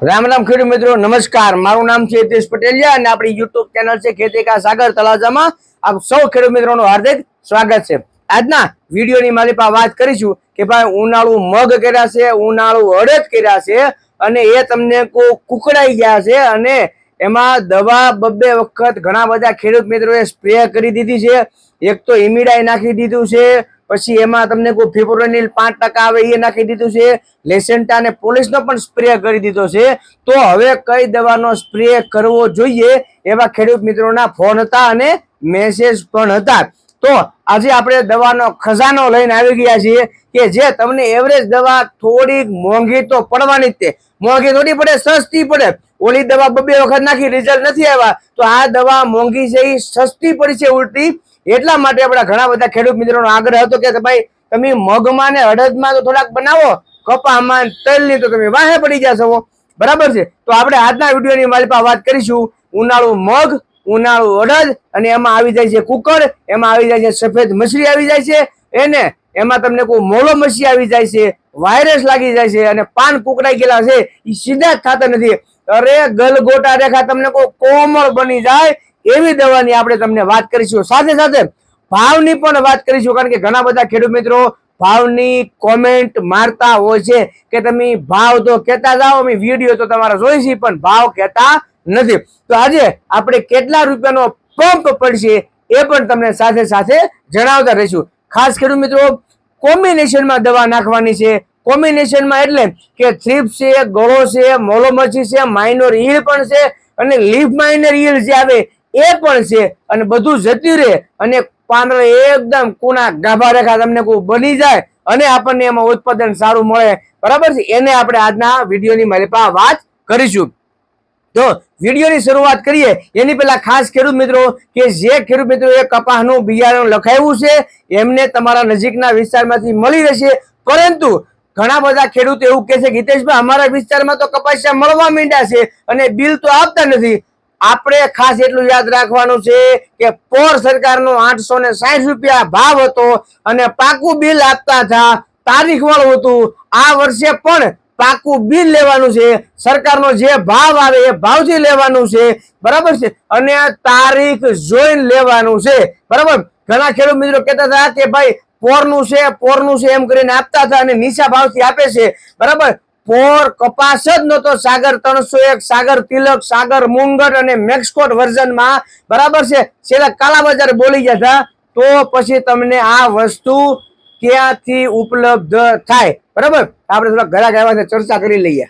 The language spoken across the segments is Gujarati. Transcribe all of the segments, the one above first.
રામ રામ ખેડૂત મિત્રો, નમસ્કાર. મારું નામ છે હિતેશ પટેલિયા અને આપણી યુટ્યુબ ચેનલ છે ખેતી કા સાગર તળાજામાં આપ સૌ ખેડૂત મિત્રોનું હાર્દિક સ્વાગત છે. આજના વિડીયોની મારી પાસે વાત કરીશું કે ભાઈ ઉનાળુ મગ કર્યા છે, ઉનાળુ અડદ કર્યા છે અને એ તમને કુકડાઈ ગયા છે અને એમાં દવા બબ્બે વખત ઘણા બધા ખેડૂત મિત્રોએ સ્પ્રે કરી દીધી છે. એક તો ઇમિડાઈ નાખી દીધું છે પછી એમાં તમને કોઈ ફિબ્રોનિલ પાંચ ટકા આવે એ નાખી દીધું છે, લેસેન્ટા અને પોલીસનો પણ સ્પ્રે કરી દીધો છે. તો હવે કઈ દવાનો સ્પ્રે કરવો જોઈએ એવા ખેડૂત મિત્રોના ફોન હતા અને મેસેજ પણ હતા. તો આજે આપણે દવાનો ખજાનો લઈને આવી ગયા છીએ કે જે તમને એવરેજ દવા થોડીક મોંઘી તો પડવાની જ તે. મોંઘી થોડી પડે, સસ્તી પડે. ઓલી દવા બબે વખત નાખી રિઝલ્ટ નથી આવ્યા. તો આ દવા મોંઘી છે એ સસ્તી પડી છે ઉલટી. એટલા માટે આપણા ઘણા બધા ખેડૂત મિત્રોનો આગ્રહ હતો કે ભાઈ, તમે મગમાં ને અડદમાં તો થોડાક બનાવો, કપામાં તલની તો તમે વાહે પડી જશો. બરાબર છે? તો આપણે આજના વિડીયોની માલિકા વાત કરીશું. ઉનાળુ મગ, ઉનાળુ અડદ અને એમાં આવી જાય છે કુકર, એમાં આવી જાય છે સફેદ મછરી આવી જાય છે. એને, એમાં તમને કોઈ મોલો મસી આવી જાય છે, વાયરસ લાગી જાય છે અને પાન કુકડાઈ ગયેલા છે એ સીધા જ થતા નથી. અરે ગલગોટા રેખા તમને કોઈ કોમળ બની જાય એવી દવાની આપણે તમને વાત કરીશું. સાથે સાથે ભાવની પણ વાત કરીશું, કારણ કે ઘણા બધા ખેડૂત મિત્રો ભાવની કોમેન્ટ મારતા હોય છે કે તમે ભાવ તો કહેતા જાઓ અમે વીડિયો તો તમારા જોઈ પણ ભાવ કહેતા નથી. તો આજે આપણે કેટલા રૂપિયાનો પંપ પડશે એ પણ તમને સાથે સાથે જણાવતા રહીશું. ખાસ ખેડૂત મિત્રો કોમ્બિનેશનમાં દવા નાખવાની છે. કોમ્બિનેશનમાં એટલે કે થ્રીપ છે, ગળો છે મોલોમચી છે માઇનોર ઈલ પણ છે અને લીફ માઇનર ઈલ જે આવે એ પણ છે અને બધું જતી રહે અને પાંદડા એકદમ કુણા ગાભા રેખા તમને કોઈ બની જાય અને આપણને એમાં ઉત્પાદન સારું મળે. બરાબર છે? એને આપણે આજના વિડીયોની મારી પાસે વાત કરીશું. તો વિડીયોની શરૂઆત કરીએ. એની પહેલા ખાસ ખેડૂત મિત્રો કે જે ખેડૂત મિત્રો એ કપાસનું બિયારણ લખાવ્યું છે, એમને તમારા નજીકના વિસ્તારમાંથી મળી રહેશે. પરંતુ ઘણા બધા ખેડૂતો એવું કહે છે, ગીતેશભાઈ, અમારા વિસ્તારમાં તો કપાસિયા મળવા માંડ્યા છે અને બિલ તો આપતા નથી. આપણે ખાસ એટલું યાદ રાખવાનું છે કે પોર સરકારનો આઠસો ને સાઠ રૂપિયા ભાવ હતો અને પાકું બિલ આપતા હતા, તારીખ વાળું હતું. આ વર્ષે પણ પાકું બિલ લેવાનું છે. સરકારનો જે ભાવ આવે એ ભાવથી લેવાનું છે. બરાબર છે? અને તારીખ જોઈને લેવાનું છે. બરાબર? ઘણા ખેડૂત મિત્રો કહેતા હતા કે ભાઈ, પોરનું છે પોરનું છે એમ કરીને આપતા હતા અને નીચા ભાવથી આપે છે. બરાબર? પોર કપાસ જ નહોતો, સાગર ત્રણસો એક, સાગર તિલક, સાગર મુંગટ અને મેક્સકોટ વર્ઝનમાં. બરાબર છે? છેલ્લા કાલા બજાર બોલી ગયા હતા. તો પછી તમને આ વસ્તુ ક્યાંથી ઉપલબ્ધ થાય? બરાબર? આપણે થોડા ઘરા ગયા ચર્ચા કરી લઈએ.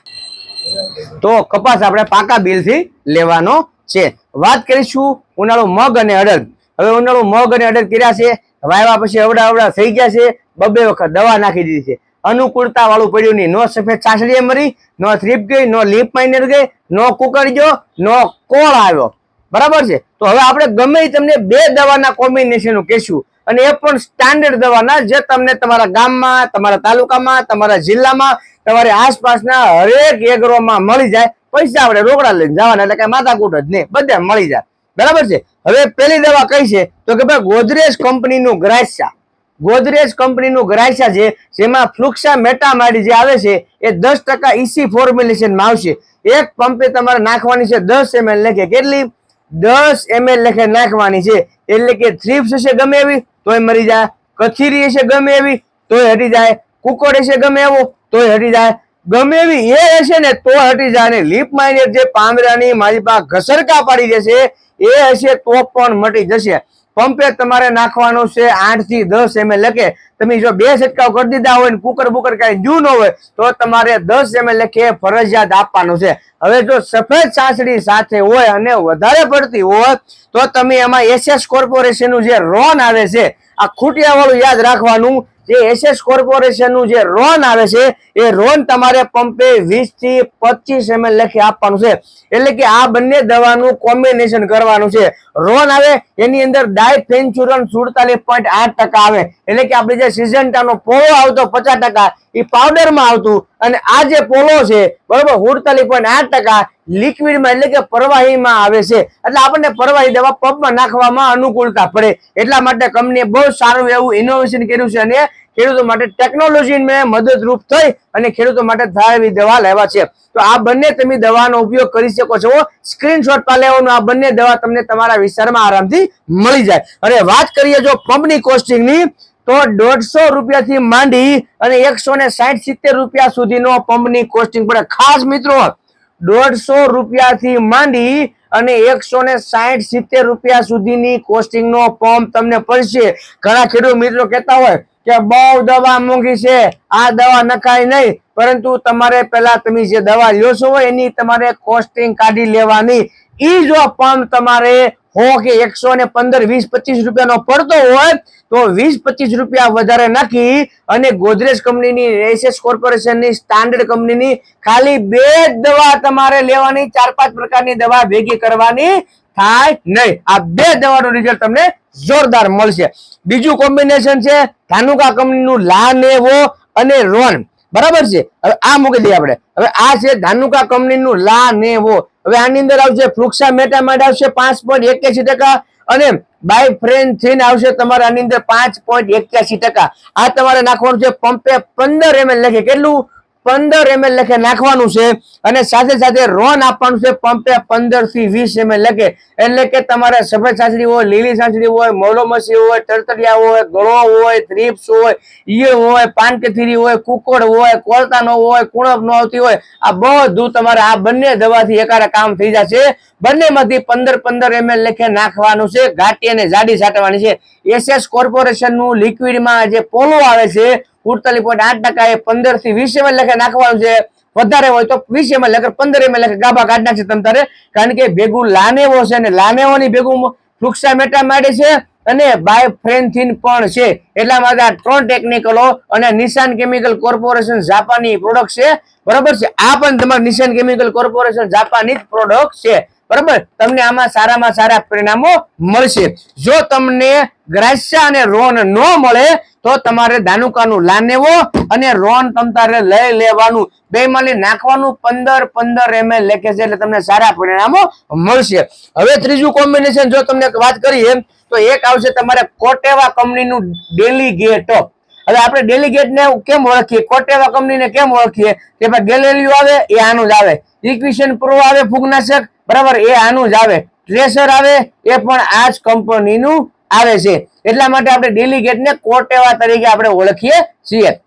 તો કપાસ આપણે પાકા બિલથી લેવાનો છે. વાત કરીશું ઉનાળો મગ અને અડદ. હવે ઉનાળુ મગ અને અડદ કર્યા છે. વાવ્યા પછી અવડા અવડા થઈ ગયા છે. બબે વખત દવા નાખી દીધી છે. અનુકૂળતા વાળું પડ્યું નહીં. નો સફેદ ચાસડીએ મરી, નો થ્રીપ ગઈ, નો લીપ માઇનર ગઈ, નો કુકર ગયો, નો કોળ આવ્યો. બરાબર છે? તો હવે આપણે ગમે તમને બે દવાના કોમ્બિનેશન કહેશું અને એ પણ સ્ટાન્ડર્ડ દવાના જે તમને તમારા ગામમાં, તમારા તાલુકામાં, તમારા જિલ્લામાં, તમારી આસપાસના હરેક એગ્રોમાં મળી જાય. પૈસા આપણે રોકડા લઈને જવાના, એટલે કઈ માથાકૂટ જ નહીં. બધે મળી જાય. બરાબર છે? હવે પેલી દવા કઈ છે? તો કે ભાઈ ગોદરેજ કંપનીનું ગ્રાસ્યા. ગોદરેજ કંપનીનું ગ્રાઇસા છે, જેમાં ફ્લુક્સા મેટામાડી જે આવે છે, એ દસ ટકા ઈસી ફોર્મ્યુલેશનમાં આવશે. એક પંપે તમારે નાખવાની છે દસ એમએલ લેખે કેટલી? દસ એમએલ લેખે નાખવાની છે. એટલે કે થ્રીપ્સ હશે ગમે એવી, તોય મરી જાય. કથીરી હશે ગમે એવી, તોય હટી જાય. કુકોડ હશે ગમે એવો, તોય હટી જાય. ગમે એવી એ હશે ને, તો હટી જાય. અને લીપ માઇનર જે પાંદડાની મારી પાસે ઘસરકા પાડી જશે એ હશે તો પણ મટી જશે. પંપે તમારે નાખવાનું છે આઠથી દસ એમએલ લખે. તમે જો બે છંટકાવ કરી દીધા હોય ને કુકર બુકર કઈ જુ ન હોય, તો તમારે દસ એમએલ લખે ફરજિયાત આપવાનું છે. હવે જો સફેદ સાસડી સાથે હોય અને વધારે પડતી હોય તો તમે એમાં એસએસ કોર્પોરેશનનું જે રોન આવે છે, આ ખૂટિયા વાળું યાદ રાખવાનું. જે એસએસ કોર્પોરેશનનું જે રોન આવે છે, એ રોન તમારે પંપે વીસથી પચીસ એમએલ લખી આપવાનું છે. એટલે કે આ બંને દવાનું કોમ્બિનેશન કરવાનું છે. રોન આવે, એની અંદર ડાયફેન્ચુરન સુડતાલીસ પોઈન્ટ આઠ ટકા આવે. એટલે કે આપણે જે સિઝન્ટાનો પોળો આવતો પચાસ ટકા એ પાવડરમાં આવતું. અને આ જે પોલો છે, બરોબર, હુડતાલી પોઈન્ટ આઠ ટકા લિક્વિડમાં એટલે કે પ્રવાહીમાં આવે છે. એટલે આપણને પ્રવાહી દવા પંપમાં નાખવામાં અનુકૂળતા પડે. એટલા માટે કંપનીએ બહુ સારું એવું ઇનોવેશન કર્યું છે અને ખેડૂતો માટે ટેકનોલોજી મદદરૂપ થઈ અને ખેડૂતો માટે થાય દવા લેવા છે. તો આ બંને તમે દવાનો ઉપયોગ કરી શકો છો. સ્ક્રીનશોટ પા લેવાનું. આ બંને દવા તમને તમારા વિસ્તારમાં આરામથી મળી જાય. અને વાત કરીએ જો પંપની કોસ્ટિંગની તો દોઢસો રૂપિયાથી માંડી અને એકસો ને સાઠ સિત્તેર રૂપિયા સુધીનો પંપની કોસ્ટિંગ પડે ખાસ મિત્રો, દોઢસો રૂપિયાથી માંડી અને એકસો ને સાઠ સિત્તેર રૂપિયા સુધીની કોસ્ટિંગનો પંપ તમને પડશે. ઘણા ખેડૂત મિત્રો કહેતા હોય કે બહુ દવા મોંઘી છે, આ દવા નખાય નહીં. પરંતુ તમારે પહેલા તમે જે દવા લ્યો છો એની તમારે કોસ્ટિંગ કાઢી લેવાની. ઈ જો પંપ તમારે હો કે એકસો ને પંદર, વીસ, પચીસ રૂપિયાનો પડતો હોય, તો વીસ, પચીસ રૂપિયા વધારે નાખી અને ગોદરેજ કંપનીની એસએસ કોર્પોરેશનની સ્ટાન્ડર્ડ કંપનીની ખાલી બે દવા તમારે લેવાની, ચાર, પાંચ પ્રકારની દવા ભેગી કરવાની થાય નહીં. આ બે દવાનું રિઝલ્ટ તમને જોરદાર મળશે. બીજું કોમ્બિનેશન છે ધાનુકા કંપનીનું લાનેવો અને રોન. બરાબર છે? હવે આ મૂકી દઈએ આપણે. હવે આ છે ધાનુકા કંપનીનું લા ને વો. હવે આની અંદર આવશે ફ્લુક્સા માટે આવશે પાંચ પોઈન્ટ એક્યાસી ટકા અને બાય ફ્રેન્ડ થઈને આવશે તમારે આની અંદર પાંચ પોઈન્ટ એક્યાસી ટકા. આ તમારે નાખવાનું છે પંપે પંદર એમએલ લખે. કેટલું? પંદર એમએલ લખે નાખવાનું છે અને સાથે સાથે રોન આપવાનું છે પંપે પંદરથી વીસ એમએલ લખે. એટલે કે તમારે સફેદ સાંસળી હોય, લીલી સાંસળી હોય મોલોમસી હોય, તરતરિયા હોય, ગળો હોય થ્રીપ્સ હોય, ઈયળ હોય, પાનકેથીરી હોય, કુકડ હોય, કોળતાનો હોય, કુણપ નો આવતી હોય, આ બધું તમારે આ બંને દવાથી એકારે કામ થઈ જશે. બંનેમાંથી પંદર પંદર એમએલ લખે નાખવાનું છે. ઘાટી અને જાડી છાંટવાની છે. એસએસનું લિક્વિડમાં જે પોલો આવે છે ઉડતાલીસ પોઈન્ટ આઠ ટકા એ પંદરથી વીસ એમએલ લખે નાખવાનું છે. વધારે હોય તો વીસ એમએલ લખે, પંદર એમએલ લખે. ગાભા કાઢ નાખશે તમ કારણ કે ભેગું લાનેવો છે અને લાનેવાની ભેગું ફ્લુક્સા માંડે છે અને બાય ફ્રેન્થિન પણ છે. એટલા માટે આ ત્રણ ટેકનિકલો અને નિશાન કેમિકલ કોર્પોરેશન જાપાની પ્રોડક્ટ છે. બરોબર છે? આ પણ તમારે નિશાન કેમિકલ કોર્પોરેશન જાપાની જ પ્રોડક્ટ છે. બરાબર? તમને આમાં સારામાં સારા પરિણામો મળશે. જો તમને ગ્રાસ્ય અને રોન ન મળે, તો તમારે ધાનુકાનું લાનેવો અને રોન તમારે લઈ લેવાનું. બે માલી નાખવાનું પંદર પંદર એમએલ લેખે છે એટલે તમને સારા પરિણામો મળશે. હવે ત્રીજું કોમ્બિનેશન જો તમને વાત કરીએ, તો એક આવશે તમારે કોટેવા કંપનીનું ડેલીગેટ હવે આપણે ડેલીગેટ ને કેમ ઓળખીએ? કોટેવા કંપનીને કેમ ઓળખીએ? કે ભાઈ ગેલેલિયો આવે, એ આનું જ આવે. ઇક્વિશન પ્રો આવે, ફૂગનાશક, બરાબર? એ આનું જ આવે. ટ્રેસર આવે, એ પણ આ જ કંપનીનું આવે છે. એટલા માટે આપણે ડેલીગેટ ને કોટેવા તરીકે આપણે ઓળખીએ છીએ.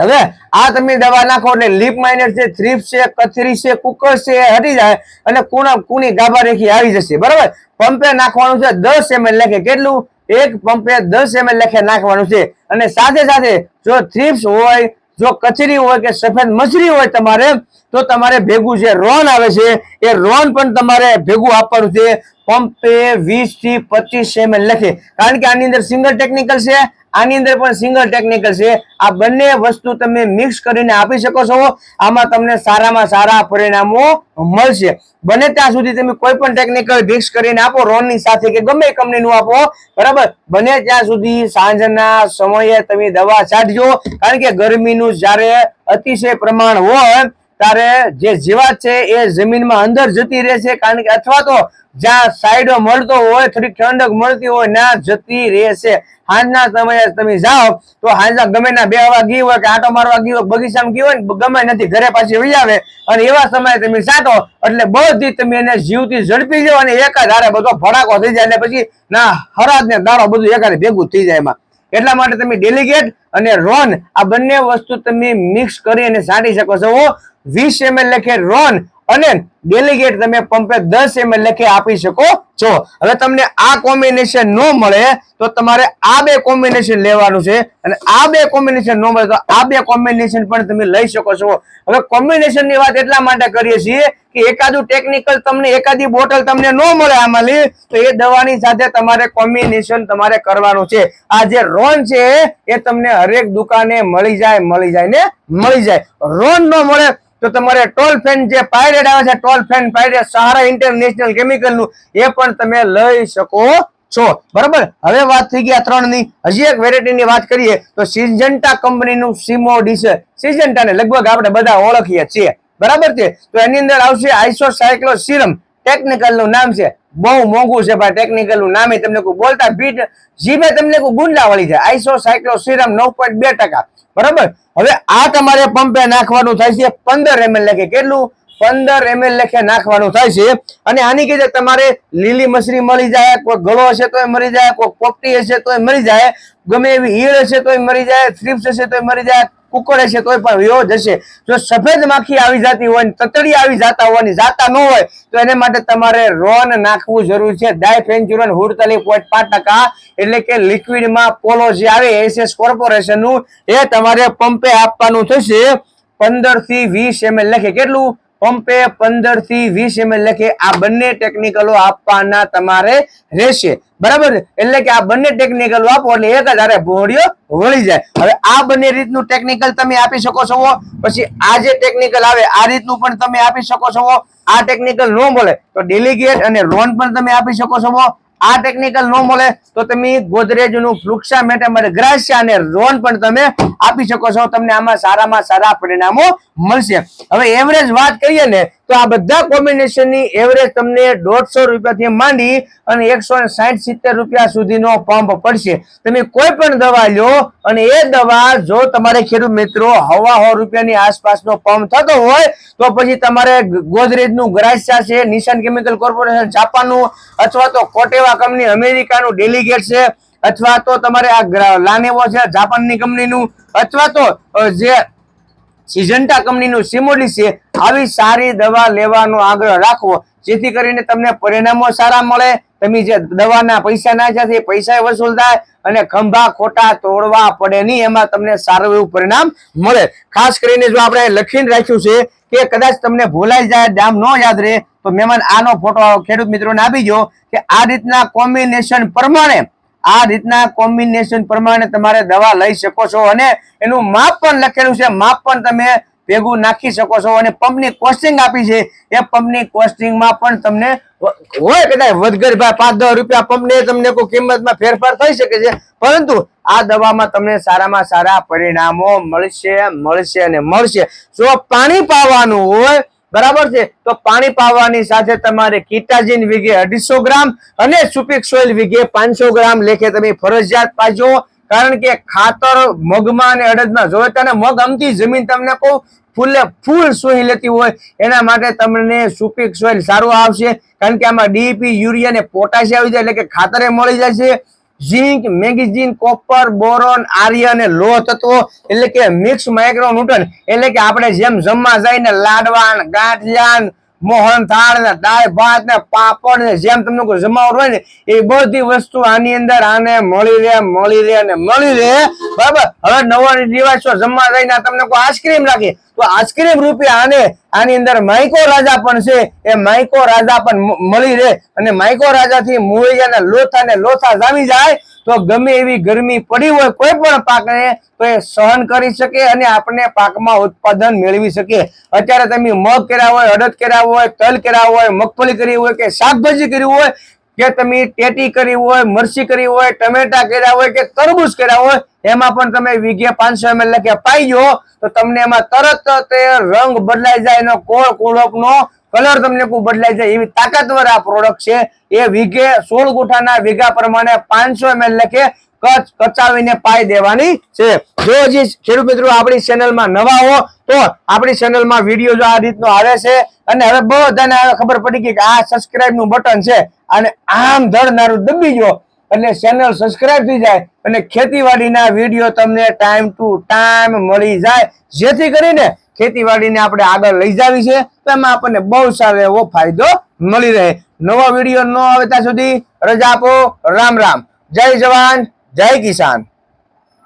હવે આ તમે દવા નાખો એટલે લીપ માઇનર છે થ્રીપ છે, કથરી છે, કુકર છે હટી જાય અને કુણા કુણી ગાભા રેખી આવી જશે. બરાબર? પંપે નાખવાનું છે દસ એમએલ લખે કેટલું? એક પંપે દસ એમએલ લખે નાખવાનું છે. અને સાથે સાથે જો થ્રીપ્સ હોય, જો કચરી હોય કે સફેદ મછરી હોય તમારે, તો તમારે ભેગું જે રોન આવે છે, એ રોન પણ તમારે ભેગું આપવાનું છે. પંપે વીસથી પચીસ એમએલ લખે. કારણ કે આની અંદર સિંગલ ટેકનિકલ છે આની અંદર પણ સિંગલ ટેકનિકલ છે. આ બંને વસ્તુ તમે મિક્સ કરીને આપી શકો છો. આમાં તમને સારામાં સારા પરિણામો મળશે. બને ત્યાં સુધી તમે કોઈ પણ ટેકનિકલ મિક્સ કરીને આપો. રોનની સાથે કે ગમે કંપનીનું આપો. બરાબર? બને ત્યાં સુધી સાંજના સમયે તમે દવા છાંટજો. કારણ કે ગરમીનું જ્યારે અતિશય પ્રમાણ હોય, ત્યારે જે જીવાત છે એ જમીનમાં અંદર જતી રહે છે. કારણ કે અથવા તો જ્યાં સાઈડો મળતો હોય, થોડી ઠંડક મળતી હોય, ના જતી રહેશે. સાંજના સમયે તમે જાઓ, તો સાંજના ગમે ના બે ગઈ હોય કે આટો મારવા ગઈ બગીચામાં ગઈ હોય ગમે નથી ઘરે પાછી વહી આવે અને એવા સમયે તમે સાટો એટલે બધી તમે એને જીવથી ઝડપી જાઓ અને એક હારે બધો ફડાકો થઈ જાય એટલે પછી, ના હરાજ ને દાડો બધું એકારે ભેગું થઈ જાય એમાં. એટલા માટે તમે ડેલિગેટ અને રોન આ બંને વસ્તુ તમે મિક્સ કરી અને સાંટી શકો છો. વીસ એમએલ લખે રોન અને ડેલિગેટ તમે પંપે દસ એમ લખી આપી શકો છો. હવે તમને આ કોમ્બિનેશન ન મળે તો તમારે આ બે કોમ્બિનેશન લેવાનું છે અને આ બે કોમ્બિનેશન ન મળે તો આ બે કોમ્બિનેશન પણ તમે લઈ શકો છો. હવે કોમ્બિનેશનની વાત એટલા માટે કરીએ છીએ કે એકાદું ટેકનિકલ તમને, એકાદી બોટલ તમને ન મળે આમાં લી તો એ દવાની સાથે તમારે કોમ્બિનેશન તમારે કરવાનું છે. આ જે રોન છે એ તમને હરેક દુકાને મળી જાય મળી જાય ને મળી જાય. રોન ન મળે તો તમારે ટોલ ફેન જે પાયરેટ આવે છે, tolfenpyrad Sahara International કેમિકલનું, એ પણ તમે લઈ શકો છો. બરાબર? હવે વાત થઈ આ ત્રણની હજી એક વેરાયટી ની વાત કરીએ, તો સિજન્ટા કંપનીનું સીમો ડીશ સિજન્ટા ને લગભગ આપણે બધા ઓળખીએ છીએ. બરાબર છે? તો એની અંદર આવશે આઈસો સાયક્લો સિરમ ટેકનિકલનું નામ છે. બહુ મોંઘું છે ભાઈ ટેકનિકલનું નામે તમને કોઈ બોલતા બીટ જીભે તમને કોઈ ગુંડા વળી જાય આઈસો સાયક્લો નવ પોઈન્ટ બે ટકા. બરાબર? હવે આ તમારે પંપે નાખવાનું થાય છે પંદર એમએલ લખે. કેટલું? પંદર એમએલ લખે નાખવાનું થાય છે. અને આની કીધે તમારે લીલી મસરી મળી જાય, કોઈ ગળો હશે તોય મરી જાય, કોઈ પોપટી હશે તોય મરી જાય, ગમે એવી ઈળ હશે તોય મરી જાય, થ્રીપ્સ હશે તોય મરી જાય કુકડ છે તોય પણ વ્યો જશે જો સફેદ માખી આવી જતી હોય ને તતડી આવી જતા હોય ને જાતા ન હોય, તો એને માટે તમારે રોન નાખવું જરૂરી છે. ડાયફેન્ચુરન હુડતાલીસ પોઈન્ટ પાંચ ટકા એટલે કે લિક્વિડમાં પોલો જે આવે, એસએસ કોર્પોરેશનનું, એ તમારે પંપે આપવાનું થશે. પંદરથી વીસ એમએલ લખે. કેટલું? પંપે પંદરથી વીસ એમએલ લખે આ બંને ટેકનિકલો આપવાના તમારે રહેશે. બરાબર? એટલે કે આ બંને ટેકનિકલો આપો એટલે એક હારે ભોળિયો વળી જાય. હવે આ બંને રીતનું ટેકનિકલ તમે આપી શકો છો. પછી આ જે ટેકનિકલ આવે, આ રીતનું પણ તમે આપી શકો છો. આ ટેકનિકલ ન મળે તો ડેલિગેટ અને લોન પણ તમે આપી શકો છો. આ ટેકનિકલ ન મળે તો તમે ગોદરેજનું ફ્લુક્સા મેટામર ગ્રાસ્યા અને રોન પણ તમે આપી શકો છો. તમને આમાં સારામાં સારા પરિણામો મળશે. હવે એવરેજ વાત કરીએ ને, તો આ બધા કોમ્બિનેશનની એવરેજ તમને દોઢસો રૂપિયાથી માંડી અને એકસો સાઠ સિત્તેર રૂપિયા સુધીનો પંપ પડશે. તમે કોઈ પણ દવા લો અને એ દવા જો તમારે ખેડૂત મિત્રો હવા સો રૂપિયાની આસપાસનો પંપ થતો હોય, તો પછી તમારે ગોદરેજનું ગ્રાસ્યા છે નિશાન કેમિકલ કોર્પોરેશન જાપાનનું અથવા તો કોટેવા કંપની અમેરિકાનું ડેલિગેટ છે, અથવા તો તમારે આ લાનેવો છે, જાપાનની કંપનીનું, અથવા તો જે સિજન્ટા કંપનીનું સિમોલી છે, આવી સારી દવા લેવાનો આગ્રહ રાખવો, જેથી કરીને તમને પરિણામો સારા મળે તમે જે દવાના પૈસા નાખ્યા છે, એ પૈસા વસૂલ થાય અને ખંભા ખોટા તોડવા પડે નહીં, એમાં તમને સારું એવું પરિણામ મળે. ખાસ કરીને જો આપણે લખીને રાખ્યું છે કે કદાચ તમને ભૂલાઈ જાય, ડામ ન યાદ રહે, તો મહેમાન આનો ફોટો ખેડૂત મિત્રોને આપી દો કે આ રીતના કોમ્બિનેશન પ્રમાણે, આ રીતના કોમ્બિનેશન પ્રમાણે તમારે દવા લઈ શકો છો અને એનું માપ પણ લખેલું છે. માપ પણ તમે ભેગું નાખી શકો છો અને પંપની કોસ્ટિંગ આપી છે. એ પંપની કોસ્ટિંગમાં પણ તમને હોય કદાચ વધઘટ ભાઈ પાંચ દસ રૂપિયા પંપને તમને કોઈ કિંમતમાં ફેરફાર થઈ શકે છે. પરંતુ આ દવામાં તમને સારામાં સારા પરિણામો મળશે મળશે અને મળશે. જો પાણી પાવાનું હોય, બરાબર છે? તો પાણી પાવાની સાથે તમારે કીટાજીન વીઘે અઢીસો ગ્રામ અને સુપિક સોઇલ વીઘે પાંચસો ગ્રામ લેખે તમે ફરજિયાત પાજો. કારણ કે ખાતર મગમાં અને અડદમાં જોવે તને મગ અમતી જમીન તમને કહું, ફૂલે ફૂલ સોહી લેતી હોય, એના માટે તમને સુપીક સોઇલ સારું આવશે. કારણ કે આમાં ડીપી યુરિયા ને પોટાશિયમ આવી જાય, એટલે કે ખાતરે મળી જાય છે ઝીંક, મેગેઝીન, કોપર, બોરોન, આર્ય અને લોહ તત્વો, એટલે કે મિક્સ માઇક્રોન્યુટ્રન એટલે કે આપણે જેમ જમવા લાડવા ને લાડવાન ને મોહન થાળ ને દાળ ભાત ને પાપડ ને જેમ તમને કોઈ જમાવટ હોય ને, એ બધી વસ્તુ આની અંદર આને મળી રહે મળી રહે અને મળી રહે બરાબર? હવે નવો રિવાજ છો જમવા જઈને તમને કોઈ આઈસ્ક્રીમ રાખી તો આઈસ્ક્રીમ રૂપિયા આને આની અંદર માઇકો રાજા પણ છે, એ માઇકો રાજા પણ મળી રહે અને માઇકો રાજા થી મૂળિયાના લોથા ને લોથા જામી જાય તો ગમે એવી ગરમી પડી હોય કોઈ પણ પાકને, તો એ સહન કરી શકે અને આપણે પાકમાં ઉત્પાદન મેળવી શકે અત્યારે તમે મગ કર્યા હોય, અડદ કર્યા હોય, તલ કર્યા હોય, મગફળી કરી હોય કે શાકભાજી કરી હોય કે તમે ટેટી કરી હોય મરસી કરી હોય, ટમેટા કર્યા હોય કે તરબૂચ કર્યા હોય, એમાં પણ તમે વીઘે પાંચસો એમએલ લખે પાઈ તો તમને એમાં તરત રંગ બદલાઈ જાય એનો કોળ કોળપનો કલર તમને કોઈ બદલાઈ જાય. એવી તાકાતવર આ પ્રોડક્ટ છે. એ વીઘે સોળ ગુઠાના વીઘા પ્રમાણે પાંચસો એમએલ લખે, કચ કચાવીને પાઈ દેવાની છે. જો હજી ખેડૂત મિત્રો આપણી ચેનલમાં નવા હો તો આપણી ચેનલમાં વીડિયો જો આ રીતનો આવે છે અને હવે બધાને ખબર પડી ગઈ કે આ સબસ્ક્રાઇબનું બટન છે અને આમ ધડનારું દબી ગયો એટલે ચેનલ સબસ્ક્રાઇબ થઈ જાય અને ખેતીવાડીના વીડિયો તમને ટાઈમ ટુ ટાઈમ મળી જાય. જેથી કરીને ખેતીવાડીને આપણે આગળ લઈ જાવી છે તો એમાં આપણને બહુ સારો એવો ફાયદો મળી રહે. નવો વીડિયો ન આવે ત્યાં સુધી રજા આપો. રામ રામ. જય જવાન. જય કિસાન.